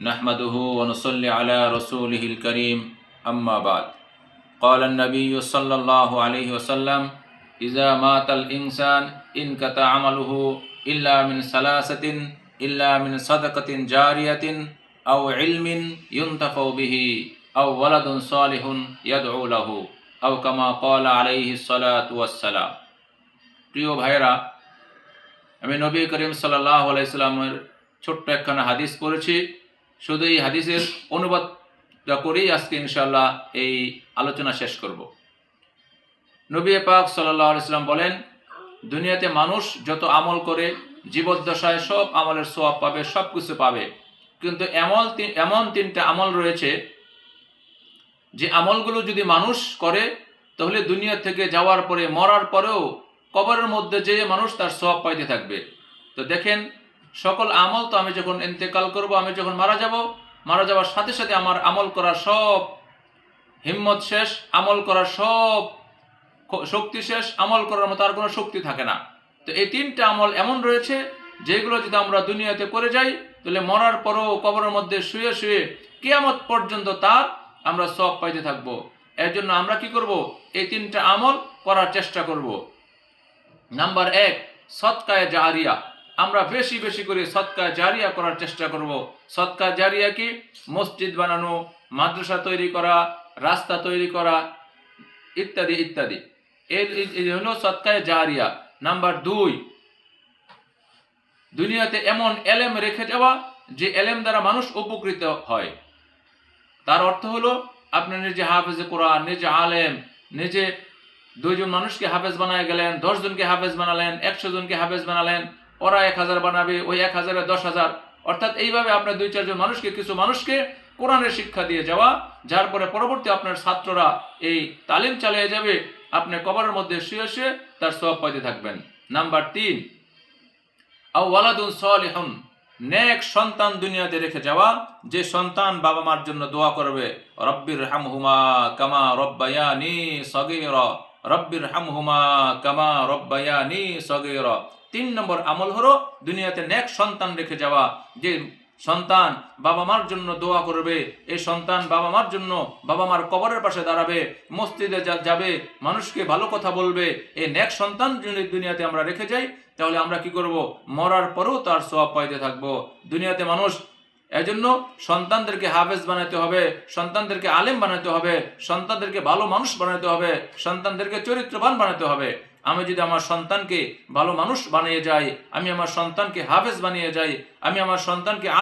نحمده ونصلي على رسوله الكريم أما بعد قال النبي صلى الله عليه وسلم إذا مات الإنسان انقطع عمله إلا من ثلاثة إلا من صدقة جارية أو علم ينتفع به أو ولد صالح يدعو له أو كما قال عليه الصلاة والسلام প্রিয় ভাইরা আমি নবী করিম সাল্লাহ আলাইসাল্লামের ছোট্ট একখানা হাদিস পড়েছি শুধু এই হাদিসের অনুবাদটা করেই আজকে ইনশাল্লাহ এই আলোচনা শেষ করব। নবী পাক সাল্লাহ আলাইসাল্লাম বলেন, দুনিয়াতে মানুষ যত আমল করে, জীবদ্দশায় সব আমলের সোয়াব পাবে সব কিছু পাবে। কিন্তু এমন এমন তিনটা আমল রয়েছে, যে আমলগুলো যদি মানুষ করে, তাহলে দুনিয়া থেকে যাওয়ার পরে, মরার পরেও কবরের মধ্যে যে মানুষ তার সোয়াব পাইতে থাকবে। তো দেখেন সকল আমল তো আমি যখন ইন্তেকাল করব, আমি যখন মারা যাব, মারা যাওয়ার সাথে সাথে আমার আমল করার সব হিম্মত শেষ, আমল করার সব শক্তি শেষ, আমল করার মতো আর কোনো শক্তি থাকে না। তো এই তিনটা আমল এমন রয়েছে, যেগুলো যদি আমরা দুনিয়াতে করে যাই, তাহলে মরার পরও কবরের মধ্যে শুয়ে শুয়ে কেয়ামত পর্যন্ত তার আমরা সব পাইতে থাকব। এর জন্য আমরা কি করব? এই তিনটা আমল করার চেষ্টা করব। নাম্বার এক, সৎকায় জারিয়া। আমরা বেশি বেশি করে সৎকায় জারিয়া করার চেষ্টা করব। সৎকায় জারিয়া কি? মসজিদ বানানো, মাদ্রাসা তৈরি করা, রাস্তা তৈরি করা, ইত্যাদি ইত্যাদি। এর হলো সৎকায় জারিয়া। নাম্বার দুই, দুনিয়াতে এমন এলেম রেখে যাওয়া যে এলেম দ্বারা মানুষ উপকৃত হয়। তার অর্থ হলো, আপনি নিজে হাফেজে কোরআন, নিজে আলেম, নিজে দুইজন মানুষকে হাফেজ বানায় গেলেন দশ জনকে হাফেজ বানালেন, একশো জনকে হাফেজ বানালেন ওরা এক হাজার বানাবে, ওই এক হাজারে দশ হাজার। অর্থাৎ এইভাবে আপনার দুই, চারজন মানুষকে, কিছু মানুষকে কোরআনের শিক্ষা দিয়ে যাওয়া, যার পরে পরবর্তী আপনার ছাত্ররা এই তালিম চালিয়ে যাবে, আপনি কবরের মধ্যে শুয়ে শুয়ে তার সব পাইতে থাকবেন। নাম্বার তিন, আও ওয়ালাদুন সালিহুন, নেক সন্তান দুনিয়াতে রেখে যাওয়া, যে সন্তান বাবা মার জন্য দোয়া করবে, রব্বির হামহুমা কামা রব্বায়ানি সগীর, রব্বির হামহুমা কামা রব্বায়ানি সগীর। তিন নম্বর আমল হলো দুনিয়াতে নেক সন্তান রেখে যাওয়া। যে সন্তান বাবা মার জন্য দোয়া করবে এই সন্তান বাবা মার জন্য বাবা মার কবরের পাশে দাঁড়াবে, মসজিদে যাবে, মানুষকে ভালো কথা বলবে এই নেক সন্তান যদি দুনিয়াতে আমরা রেখে যাই, তাহলে আমরা কি করব? মরার পরেও তার সওয়াব পাইতে থাকব। দুনিয়াতে মানুষ, এজন্য সন্তানদেরকে হাফেজ বানাতে হবে, সন্তানদেরকে আলেম বানাতে হবে, সন্তানদেরকে ভালো মানুষ বানাতে হবে, সন্তানদেরকে চরিত্রবান বানাতে হবে। আমি যদি আমার সন্তানকে ভালো মানুষ বানিয়ে যাই, আমি আমার সন্তানকে হাফেজ বানিয়ে যাই, আমি আমার সন্তানকে